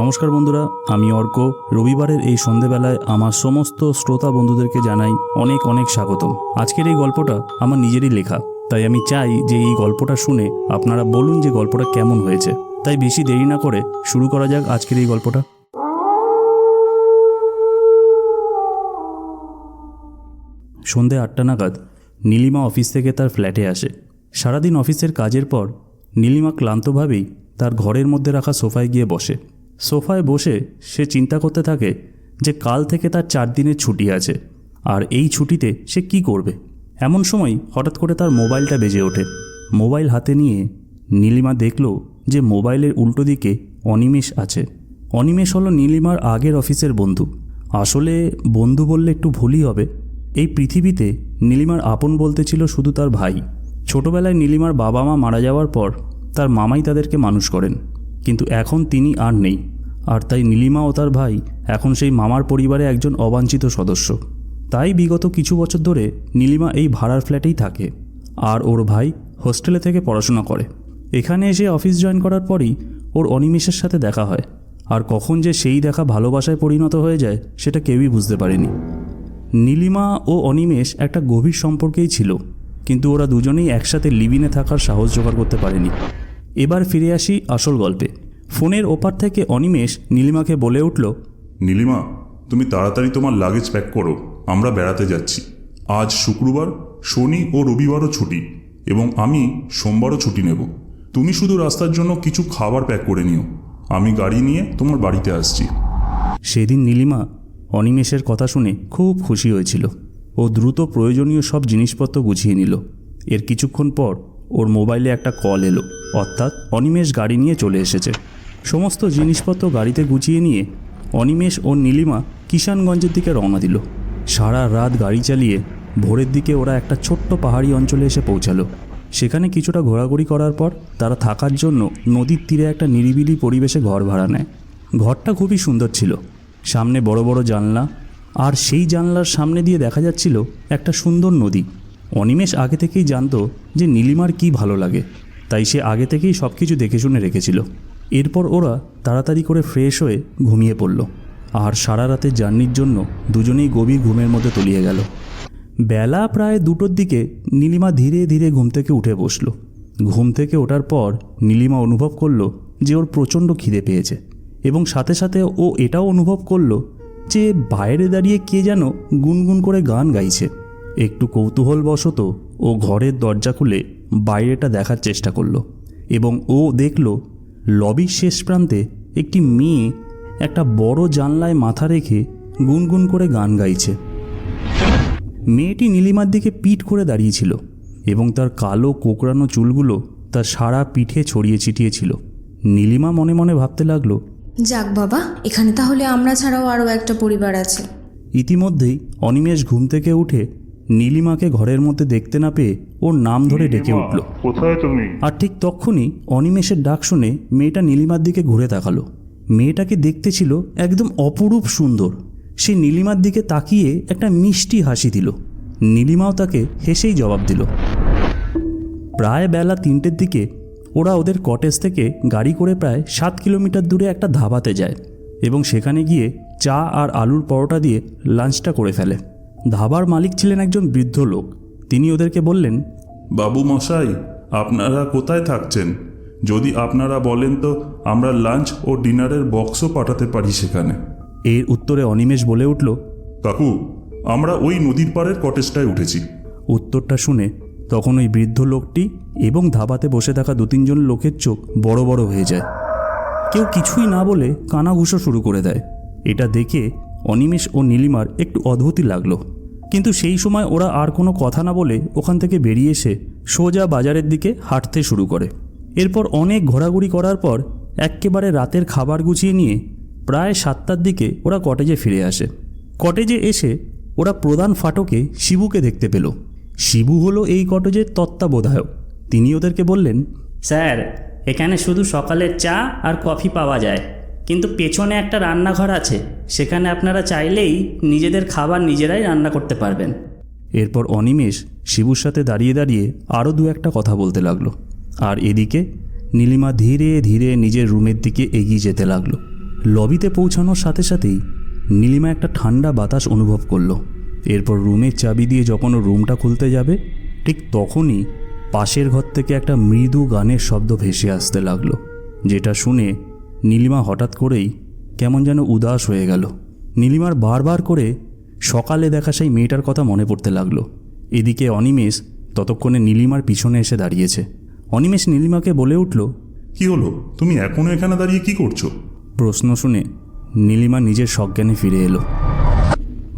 নমস্কার বন্ধুরা, আমি অর্ক। রবিবারের এই সন্ধেবেলায় আমার সমস্ত শ্রোতা বন্ধুদেরকে জানাই অনেক অনেক স্বাগতম। আজকের এই গল্পটা আমার নিজেরই লেখা, তাই আমি চাই যে এই গল্পটা শুনে আপনারা বলুন যে গল্পটা কেমন হয়েছে। তাই বেশি দেরি না করে শুরু করা যাক আজকের এই গল্পটা। সন্ধে আটটা নাগাদ নীলিমা অফিস থেকে তার ফ্ল্যাটে আসে। সারাদিন অফিসের কাজের পর নীলিমা ক্লান্তভাবেই তার ঘরের মধ্যে রাখা সোফায় গিয়ে বসে। সোফায় বসে সে চিন্তা করতে থাকে যে কাল থেকে তার চার দিনের ছুটি আছে, আর এই ছুটিতে সে কি করবে? এমন সময় হঠাৎ করে তার মোবাইলটা বেজে ওঠে। মোবাইল হাতে নিয়ে নীলিমা দেখল যে মোবাইলের উল্টো দিকে অনিমেষ আছে। অনিমেষ হলো নীলিমার আগের অফিসের বন্ধু। আসলে বন্ধু বললে একটু ভুলই হবে। এই পৃথিবীতে নীলিমার আপন বলতে ছিল শুধু তার ভাই। ছোটবেলায় নীলিমার বাবা মা মারা যাওয়ার পর তার মামাই তাদেরকে মানুষ করেন। কিন্তু এখন তিনি আর নেই। আর তাই নীলিমা ও তার ভাই এখন সেই মামার পরিবারে একজন অবাঞ্ছিত সদস্য। তাই বিগত কিছু বছর ধরে নীলিমা এই ভাড়ার ফ্ল্যাটেই থাকে আর ওর ভাই হোস্টেলে থেকে পড়াশোনা করে। এখানে এসে অফিস জয়েন করার পরই ওর অনিমেষের সাথে দেখা হয়। আর কখন যে সেই দেখা ভালোবাসায় পরিণত হয়ে যায় সেটা কেউই বুঝতে পারেনি। নীলিমা ও অনিমেষ একটা গভীর সম্পর্কেই ছিল। কিন্তু ওরা দুজনেই একসাথে লিভিনে থাকার সাহস জোগাড় করতে পারেনি। এবার ফিরে আসি আসল গল্পে। ফোনের ওপার থেকে অনিমেষ নীলিমাকে বলে উঠল নীলিমা তুমি তাড়াতাড়ি তোমার লাগেজ প্যাক করো আমরা বেড়াতে যাচ্ছি। আজ শুক্রবার শনি ও রবিবারও ছুটি এবং আমি সোমবারও ছুটি নেব। তুমি শুধু রাস্তার জন্য কিছু খাবার প্যাক করে নিও। আমি গাড়ি নিয়ে তোমার বাড়িতে আসছি। সেদিন নীলিমা অনিমেষের কথা শুনে খুব খুশি হয়েছিল। ও দ্রুত প্রয়োজনীয় সব জিনিসপত্র গুছিয়ে নিল। এর কিছুক্ষণ পর ওর মোবাইলে একটা কল এলো। অর্থাৎ অনিমেষ গাড়ি নিয়ে চলে এসেছে। সমস্ত জিনিসপত্র গাড়িতে গুছিয়ে নিয়ে অনিমেষ ও নীলিমা কিষানগঞ্জের দিকে রওনা দিল। সারা রাত গাড়ি চালিয়ে ভোরের দিকে ওরা একটা ছোট্ট পাহাড়ি অঞ্চলে এসে পৌঁছালো। সেখানে কিছুটা ঘোরাঘুরি করার পর তারা থাকার জন্য নদীর তীরে একটা নিরিবিলি পরিবেশে ঘর ভাড়া নেয়। ঘরটা খুবই সুন্দর ছিল। সামনে বড় বড় জানলা আর সেই জানলার সামনে দিয়ে দেখা যাচ্ছিল একটা সুন্দর নদী। অনিমেষ আগে থেকেই জানতো যে নীলিমার কি ভালো লাগে। তাই সে আগে থেকেই সব কিছু দেখে শুনে রেখেছিল। এরপর ওরা তাড়াতাড়ি করে ফ্রেশ হয়ে ঘুমিয়ে পড়ল। আর সারা রাতের জার্নির জন্য দুজনেই গভীর ঘুমের মধ্যে তলিয়ে গেল। বেলা প্রায় দুটোর দিকে নীলিমা ধীরে ধীরে ঘুম থেকে উঠে বসল। ঘুম থেকে ওঠার পর নীলিমা অনুভব করল যে ওর প্রচণ্ড খিদে পেয়েছে এবং সাথে সাথে ও এটাও অনুভব করল যে বাইরে দাঁড়িয়ে কে যেন গুনগুন করে গান গাইছে। একটু কৌতূহলবশত ও ঘরের দরজা খুলে বাইরেটা দেখার চেষ্টা করল এবং ও দেখল লবির শেষ প্রান্তে একটি মেয়ে একটা বড় জানলায় মাথা রেখে গুনগুন করে গান গাইছে। মেয়েটি নীলিমার দিকে পিঠ করে দাঁড়িয়েছিল এবং তার কালো কোকড়ানো চুলগুলো তার সারা পিঠে ছড়িয়ে ছিটিয়ে ছিল নীলিমা মনে মনে ভাবতে লাগল যাক বাবা এখানে তাহলে আমরা ছাড়াও আরও একটা পরিবার আছে। ইতিমধ্যেই অনিমেষ ঘুম থেকে উঠে নীলিমাকে ঘরের মধ্যে দেখতে না পেয়ে ওর নাম ধরে ডেকে উঠল। কোথায় তুমি? আর ঠিক তখনই অনিমেষের ডাক শুনে মেয়েটা নীলিমার দিকে ঘুরে তাকালো। মেয়েটাকে দেখতে ছিল একদম অপরূপ সুন্দর। সে নীলিমার দিকে তাকিয়ে একটা মিষ্টি হাসি দিল। নীলিমাও তাকে হেসেই জবাব দিল। প্রায় বেলা তিনটের দিকে ওরা ওদের কটেজ থেকে গাড়ি করে প্রায় সাত কিলোমিটার দূরে একটা ধাবাতে যায় এবং সেখানে গিয়ে চা আর আলুর পরোটা দিয়ে লাঞ্চটা করে ফেলে। ধাবার মালিক ছিলেন একজন বৃদ্ধ লোক। তিনি ওদেরকে বললেন বাবু মশাই আপনারা কোথায় থাকছেন? যদি আপনারা বলেন তো আমরা লাঞ্চ ও ডিনারের বক্সও পাঠাতে পারি সেখানে। এর উত্তরে অনিমেষ বলে উঠল কাকু আমরা ওই নদীর পাড়ের কটেজটায় উঠেছি। উত্তরটা শুনে তখন ওই বৃদ্ধ লোকটি এবং ধাবাতে বসে থাকা দু তিনজন লোকের চোখ বড় বড় হয়ে যায়। কেউ কিছুই না বলে কানাঘুষো শুরু করে দেয়। এটা দেখে অনিমেষ ও নীলিমার একটু অদ্ভুতই লাগল। কিন্তু সেই সময় ওরা আর কোনো কথা না বলে ওখান থেকে বেরিয়ে এসে সোজা বাজারের দিকে হাঁটতে শুরু করে। এরপর অনেক ঘোরাঘুরি করার পর এক্কেবারে রাতের খাবার গুছিয়ে নিয়ে প্রায় সাতটার দিকে ওরা কটেজে ফিরে আসে। কটেজে এসে ওরা প্রধান ফাটকে শিবুকে দেখতে পেল। শিবু হলো এই কটেজের তত্ত্বাবধায়ক। তিনি ওদেরকে বললেন স্যার এখানে শুধু সকালের চা আর কফি পাওয়া যায়। কিন্তু পেছনে একটা রান্নাঘর আছে। সেখানে আপনারা চাইলেই নিজেদের খাবার নিজেরাই রান্না করতে পারবেন। এরপর অনিমেষ শিবুর সাথে দাঁড়িয়ে দাঁড়িয়ে আরও দু একটা কথা বলতে লাগল। আর এদিকে নীলিমা ধীরে ধীরে নিজের রুমের দিকে এগিয়ে যেতে লাগল। লবিতে পৌঁছানোর সাথে সাথেই নীলিমা একটা ঠান্ডা বাতাস অনুভব করল। এরপর রুমের চাবি দিয়ে যখন ও রুমটা খুলতে যাবে ঠিক তখনই পাশের ঘর থেকে একটা মৃদু গানের শব্দ ভেসে আসতে লাগল যেটা শুনে নীলিমা হঠাৎ করেই কেমন যেন উদাস হয়ে গেল। নীলিমার বারবার করে সকালে দেখা সেই মেয়েটার কথা মনে পড়তে লাগল। এদিকে অনিমেষ ততক্ষণে নীলিমার পিছনে এসে দাঁড়িয়েছে। অনিমেষ নীলিমাকে বলে উঠল কি হলো? তুমি এখনও এখানে দাঁড়িয়ে কি করছ? প্রশ্ন শুনে নীলিমা নিজের সজ্ঞানে ফিরে এলো।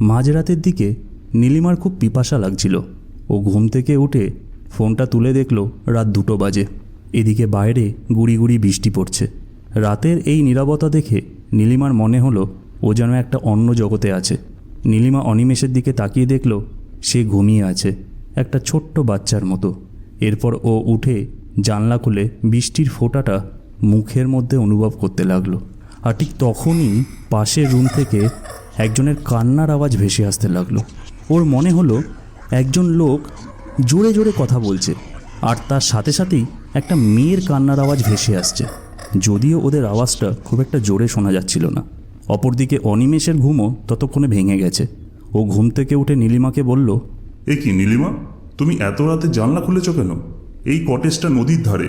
মাঝরাতের দিকে নীলিমার খুব পিপাসা লাগছিল। ও ঘুম থেকে উঠে ফোনটা তুলে দেখল রাত দুটো বাজে। এদিকে বাইরে গুড়ি গুড়ি বৃষ্টি পড়ছে। রাতের এই নীরবতা দেখে নীলিমার মনে হলো ও যেন একটা অন্য জগতে আছে। নীলিমা অনিমেষের দিকে তাকিয়ে দেখল সে ঘুমিয়ে আছে, একটা ছোট্ট বাচ্চার মতো। এরপর ও উঠে জানলা খুলে বৃষ্টির ফোঁটাটা মুখের মধ্যে অনুভব করতে লাগল। আর ঠিক তখনই পাশের রুম থেকে একজনের কান্নার আওয়াজ ভেসে আসতে লাগল। ওর মনে হলো একজন লোক জোরে জোরে কথা বলছে। আর তার সাথে সাথেই একটা মেয়ের কান্নার আওয়াজ ভেসে আসছে। যদিও ওদের আওয়াজটা খুব একটা জোরে শোনা যাচ্ছিল না। অপরদিকে অনিমেষের ঘুমও ততক্ষণে ভেঙে গেছে। ও ঘুম থেকে উঠে নীলিমাকে বলল এ কি নীলিমা? তুমি এত রাতে জানলা খুলেছ কেন? এই কটেজটা নদীর ধারে।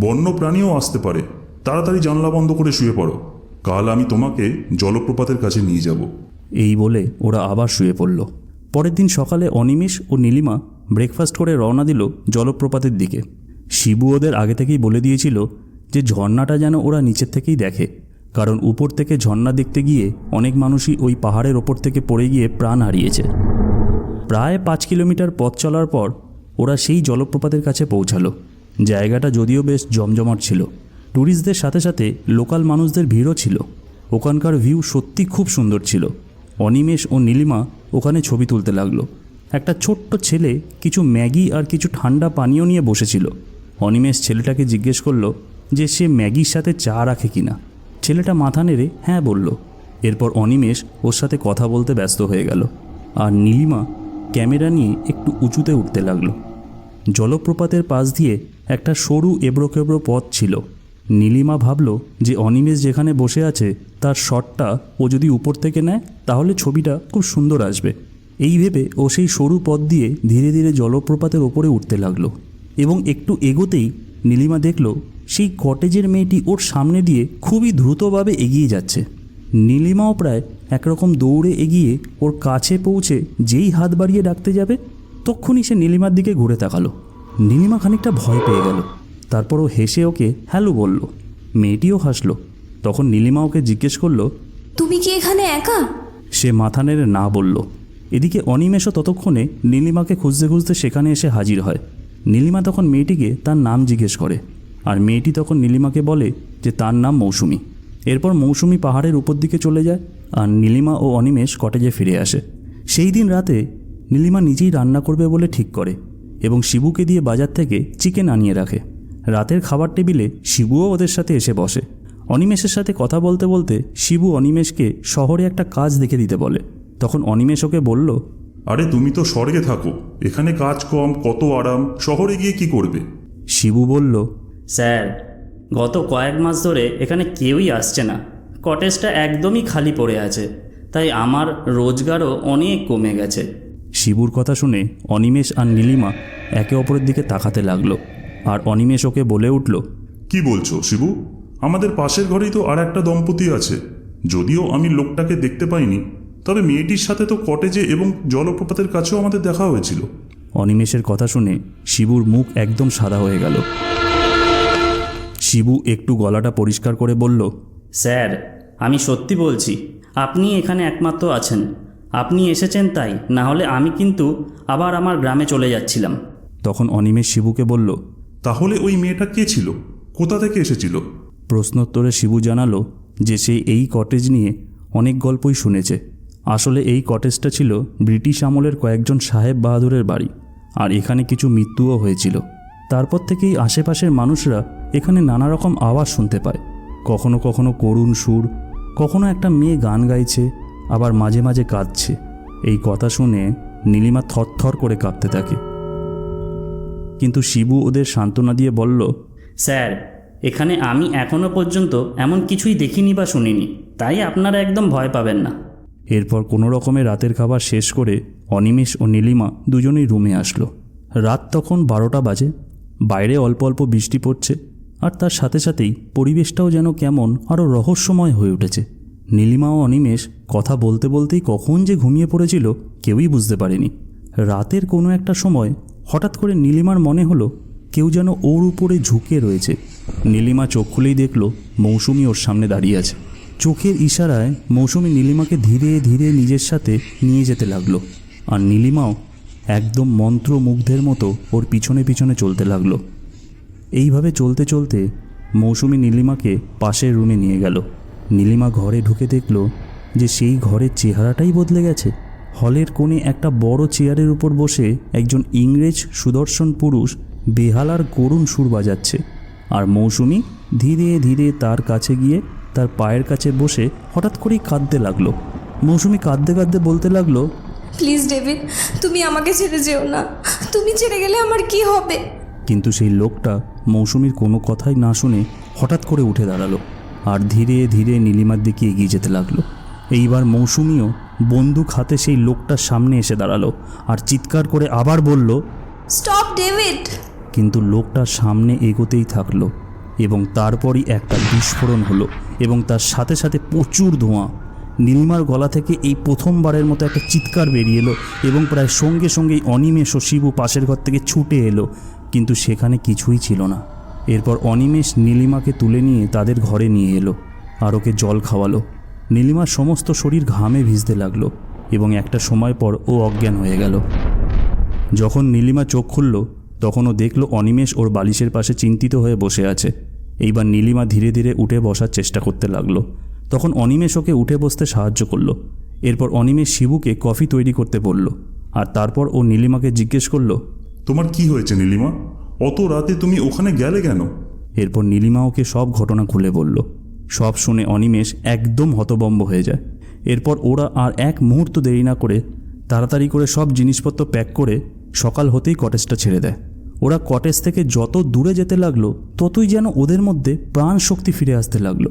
বন্য প্রাণীও আসতে পারে। তাড়াতাড়ি জানলা বন্ধ করে শুয়ে পড়ো। কাল আমি তোমাকে জলপ্রপাতের কাছে নিয়ে যাব। এই বলে ওরা আবার শুয়ে পড়ল। পরের দিন সকালে অনিমেষ ও নীলিমা ব্রেকফাস্ট করে রওনা দিল জলপ্রপাতের দিকে। শিবু ওদের আগে থেকেই বলে দিয়েছিল যে ঝর্ণাটা যেন ওরা নিচের থেকেই দেখে, কারণ উপর থেকে ঝর্ণা দেখতে গিয়ে অনেক মানুষই ওই পাহাড়ের ওপর থেকে পড়ে গিয়ে প্রাণ হারিয়েছে। প্রায় পাঁচ কিলোমিটার পথ চলার পর ওরা সেই জলপ্রপাতের কাছে পৌঁছালো। জায়গাটা যদিও বেশ জমজমাট ছিল। ট্যুরিস্টদের সাথে সাথে লোকাল মানুষদের ভিড়ও ছিল। ওখানকার ভিউ সত্যি খুব সুন্দর ছিল। অনিমেষ ও নীলিমা ওখানে ছবি তুলতে লাগল। একটা ছোট্ট ছেলে কিছু ম্যাগি আর কিছু ঠান্ডা পানীয় নিয়ে বসেছিল। অনিমেষ ছেলেটাকে জিজ্ঞেস করল যে সে ম্যাগির সাথে চা রাখে কিনা। ছেলেটা মাথা নেড়ে হ্যাঁ বলল। এরপর অনিমেষ ওর সাথে কথা বলতে ব্যস্ত হয়ে গেল। আর নীলিমা ক্যামেরা নিয়ে একটু উঁচুতে উঠতে লাগল। জলপ্রপাতের পাশ দিয়ে একটা সরু এবড়োখেবড়ো পথ ছিল। নীলিমা ভাবল যে অনিমেষ যেখানে বসে আছে, তার শটটা ও যদি উপর থেকে নেয়, তাহলে ছবিটা খুব সুন্দর আসবে। এই ভেবে ও সেই সরু পথ দিয়ে ধীরে ধীরে জলপ্রপাতের ওপরে উঠতে লাগল এবং একটু এগোতেই নীলিমা দেখল সেই কটেজের মেয়েটি ওর সামনে দিয়ে খুবই দ্রুতভাবে এগিয়ে যাচ্ছে। নীলিমাও প্রায় একরকম দৌড়ে এগিয়ে ওর কাছে পৌঁছে যেই হাত বাড়িয়ে ডাকতে যাবে তক্ষুনি সে নীলিমার দিকে ঘুরে তাকালো। নীলিমা খানিকটা ভয় পেয়ে গেল। তারপর ও হেসে ওকে হ্যালো বলল। মেয়েটিও হাসলো। তখন নীলিমা ওকে জিজ্ঞেস করল তুমি কি এখানে একা? সে মাথা নেড়ে না বলল। এদিকে অনিমেষও ততক্ষণে নীলিমাকে খুঁজতে খুঁজতে সেখানে এসে হাজির হয়। নীলিমা তখন মেয়েটিকে তার নাম জিজ্ঞেস করে আর মেয়েটি তখন নীলিমাকে বলে যে তার নাম মৌসুমি। এরপর মৌসুমি পাহাড়ের উপর দিকে চলে যায় আর নীলিমা ও অনিমেষ কটেজে ফিরে আসে। সেই দিন রাতে নীলিমা নিজেই রান্না করবে বলে ঠিক করে এবং শিবুকে দিয়ে বাজার থেকে চিকেন আনিয়ে রাখে। রাতের খাবার টেবিলে শিবুও ওদের সাথে এসে বসে। অনিমেষের সাথে কথা বলতে বলতে শিবু অনিমেষকে শহরে একটা কাজ দেখে দিতে বলে। তখন অনিমেষ ওকে বলল আরে তুমি তো স্বর্গে থাকো এখানে কাজ কম কত আরাম শহরে গিয়ে কি করবে? শিবু বলল স্যার গত কয়েক মাস ধরে এখানে কেউই আসছে না কটেজটা একদমই খালি পড়ে আছে তাই আমার রোজগারও অনেক কমে গেছে। শিবুর কথা শুনে অনিমেষ আর নীলিমা একে অপরের দিকে তাকাতে লাগল আর অনিমেষ ওকে বলে উঠল কি বলছো শিবু? আমাদের পাশের ঘরেই তো আর একটা দম্পতি আছে যদিও আমি লোকটাকে দেখতে পাইনি। তবে মেয়েটির সাথে তো কটেজে এবং জলপ্রপাতের কাছেও আমাদের দেখা হয়েছিল। অনিমেষের কথা শুনে শিবুর মুখ একদম সাদা হয়ে গেল। শিবু একটু গলাটা পরিষ্কার করে বলল স্যার আমি সত্যি বলছি আপনি এখানে একমাত্র আছেন। আপনি এসেছেন তাই না হলে আমি কিন্তু আবার আমার গ্রামে চলে যাচ্ছিলাম। তখন অনিমেষ শিবুকে বলল তাহলে ওই মেয়েটা কে ছিল? কোথা থেকে এসেছিল? প্রশ্নোত্তরে শিবু জানালো যে সে এই কটেজ নিয়ে অনেক গল্পই শুনেছে। আসলে এই কটেজটা ছিল ব্রিটিশ আমলের কয়েকজন সাহেব বাহাদুরের বাড়ি, আর এখানে কিছু মৃত্যুও হয়েছিল। তারপর থেকেই আশেপাশের মানুষরা এখানে নানা রকম আওয়াজ শুনতে পায়। কখনো কখনো করুণ সুর, কখনো একটা মেয়ে গান গাইছে, আবার মাঝে মাঝে কাঁদছে। এই কথা শুনে নীলিমা থরথর করে কাঁপতে থাকে। কিন্তু শিবু ওদের সান্ত্বনা দিয়ে বলল, স্যার, এখানে আমি এখনও পর্যন্ত এমন কিছুই দেখিনি বা শুনিনি। তাই আপনারা একদম ভয় পাবেন না। এরপর কোনো রকমে রাতের খাবার শেষ করে অনিমেষ ও নীলিমা দুজনেই রুমে আসলো। রাত তখন বারোটা বাজে। বাইরে অল্প অল্প বৃষ্টি পড়ছে আর তার সাথে সাথেই পরিবেশটাও যেন কেমন আরও রহস্যময় হয়ে উঠেছে। নীলিমা ও অনিমেষ কথা বলতে বলতেই কখন যে ঘুমিয়ে পড়েছিল কেউই বুঝতে পারেনি। রাতের কোনো একটা সময় হঠাৎ করে নীলিমার মনে হলো কেউ যেন ওর উপরে ঝুঁকে রয়েছে। নীলিমা চোখ খুলেই দেখল মৌসুমি ওর সামনে দাঁড়িয়ে আছে। চোখের ইশারায় মৌসুমি নীলিমাকে ধীরে ধীরে নিজের সাথে নিয়ে যেতে লাগল। আর নীলিমাও একদম মন্ত্রমুগ্ধের মতো ওর পিছনে পিছনে চলতে লাগল। এইভাবে চলতে চলতে মৌসুমি নীলিমাকে পাশের রুমে নিয়ে গেল। নীলিমা ঘরে ঢুকে দেখল যে সেই ঘরের চেহারাটাই বদলে গেছে। হলের কোণে একটা বড় চেয়ারের উপর বসে একজন ইংরেজ সুদর্শন পুরুষ বেহালার করুণ সুর বাজাচ্ছে। আর মৌসুমি ধীরে ধীরে তার কাছে গিয়ে তার পায়ের কাছে বসে হঠাৎ করেই কাঁদতে লাগল। মৌসুমি কাঁদতে কাঁদতে বলতে লাগল প্লিজ ডেভিড তুমি আমাকে ছেড়ে যেও না। তুমি ছেড়ে গেলে আমার কি হবে? কিন্তু সেই লোকটা মৌসুমীর কোনো কথাই না শুনে হঠাৎ করে উঠে দাঁড়াল আর ধীরে ধীরে নীলিমার দিকে এগিয়ে যেতে লাগল। এইবার মৌসুমিও বন্দুক হাতে সেই লোকটার সামনে এসে দাঁড়াল আর চিৎকার করে আবার বলল স্টপ ডেভিড! কিন্তু লোকটা সামনে এগোতেই থাকল এবং তারপরই একটা বিস্ফোরণ হলো। এবং তার সাথে সাথে প্রচুর ধোঁয়া। নীলিমার গলা থেকে এই প্রথমবারের মতো একটা চিৎকার বেরিয়ে এলো এবং প্রায় সঙ্গে সঙ্গেই অনিমেষ ও শিবু পাশের ঘর থেকে ছুটে এলো। কিন্তু সেখানে কিছুই ছিল না। এরপর অনিমেষ নীলিমাকে তুলে নিয়ে তাদের ঘরে নিয়ে এলো আর ওকে জল খাওয়ালো। নীলিমার সমস্ত শরীর ঘামে ভিজতে লাগল এবং একটা সময় পর ও অজ্ঞান হয়ে গেল। যখন নীলিমা চোখ খুলল, তখন ও দেখল অনিমেষ ওর বালিশের পাশে চিন্তিত হয়ে বসে আছে। এইবার নীলিমা ধীরে ধীরে উঠে বসার চেষ্টা করতে লাগল। তখন অনিমেষ ওকে উঠে বসতে সাহায্য করল। এরপর অনিমেষ শিবুকে কফি তৈরি করতে বলল। আর তারপর ও নীলিমাকে জিজ্ঞেস করল তোমার কি হয়েছে নীলিমা? অত রাতে তুমি ওখানে গেলে কেন? এরপর নীলিমা ওকে সব ঘটনা খুলে বলল। সব শুনে অনিমেষ একদম হতবম্ব হয়ে যায়। এরপর ওরা আর এক মুহূর্ত দেরি না করে তাড়াতাড়ি করে সব জিনিসপত্র প্যাক করে সকাল হতেই কটেজটা ছেড়ে দেয়। ওরা কটেজ থেকে যত দূরে যেতে লাগল, ততই যেন ওদের মধ্যে প্রাণ শক্তি ফিরে আসতে লাগল।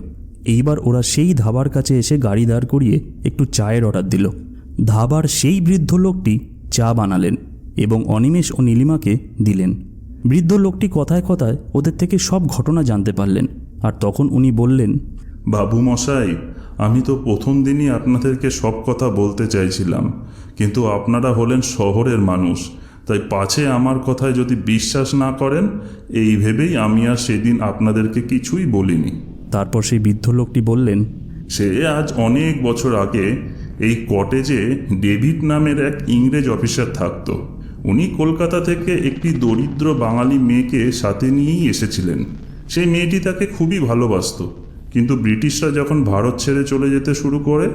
এইবার ওরা সেই ধাবার কাছে এসে গাড়ি দাঁড় করিয়ে একটু চায়ের অর্ডার দিল। ধাবার সেই বৃদ্ধ লোকটি চা বানালেন এবং অনিমেষ ও নীলিমাকে দিলেন। বৃদ্ধ লোকটি কথায় কথায় ওদের থেকে সব ঘটনা জানতে পারলেন আর তখন উনি বললেন, বাবু মশাই, আমি তো প্রথম দিনই আপনাদেরকে সব কথা বলতে চাইছিলাম, কিন্তু আপনারা হলেন শহরের মানুষ তাই পাছে আমার কথায় যদি বিশ্বাস না করেন এই ভেবেই আমি আর সেদিন আপনাদেরকে কিছুই বলিনি। তারপর সেই বৃদ্ধ লোকটি বললেন সে আজ অনেক বছর আগে এই কটেজে ডেভিড নামের এক ইংরেজ অফিসার থাকতো। উনি কলকাতা থেকে একটি দরিদ্র বাঙালি মেয়েকে সাথে নিয়েই এসেছিলেন। সেই মেয়েটি তাকে খুবই ভালোবাসতো। কিন্তু ব্রিটিশরা যখন ভারত ছেড়ে চলে যেতে শুরু করে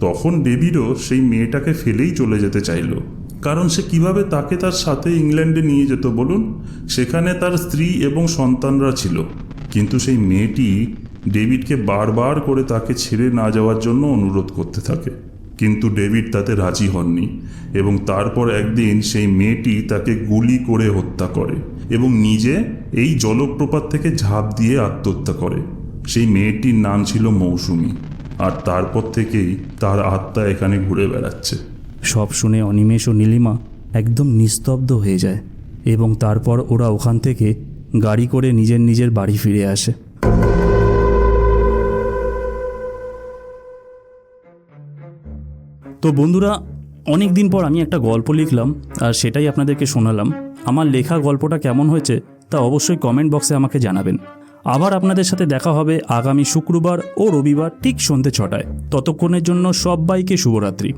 তখন ডেভিডও সেই মেয়েটাকে ফেলেই চলে যেতে চাইলো। কারণ সে কীভাবে তাকে তার সাথে ইংল্যান্ডে নিয়ে যেত বলুন? সেখানে তার স্ত্রী এবং সন্তানরা ছিল। কিন্তু সেই মেয়েটি ডেভিডকে বারবার করে তাকে ছেড়ে না যাওয়ার জন্য অনুরোধ করতে থাকে। কিন্তু ডেভিড তাতে রাজি হননি এবং তারপর একদিন সেই মেয়েটি তাকে গুলি করে হত্যা করে এবং নিজে এই জলপ্রপাত থেকে ঝাঁপ দিয়ে আত্মহত্যা করে। সেই মেয়েটির নাম ছিল মৌসুমী। আর তারপর থেকেই তার আত্মা এখানে ঘুরে বেড়াচ্ছে। সব শুনে অনিমেষ ও নীলিমা একদম নিস্তব্ধ হয়ে যায় এবং তারপর ওরা ওখান থেকে গাড়ি করে নিজের নিজের বাড়ি ফিরে আসে। তো বন্ধুরা অনেক দিন পর আমি একটা গল্প লিখলাম আর সেটাই আপনাদেরকে শোনালাম। আমার লেখা গল্পটা কেমন হয়েছে তা অবশ্যই কমেন্ট বক্সে আমাকে জানাবেন। আবার আপনাদের সাথে দেখা হবে আগামী শুক্রবার ও রবিবার ঠিক সন্ধ্যে ছটায়। ততক্ষণের জন্য সবাইকে শুভরাত্রি।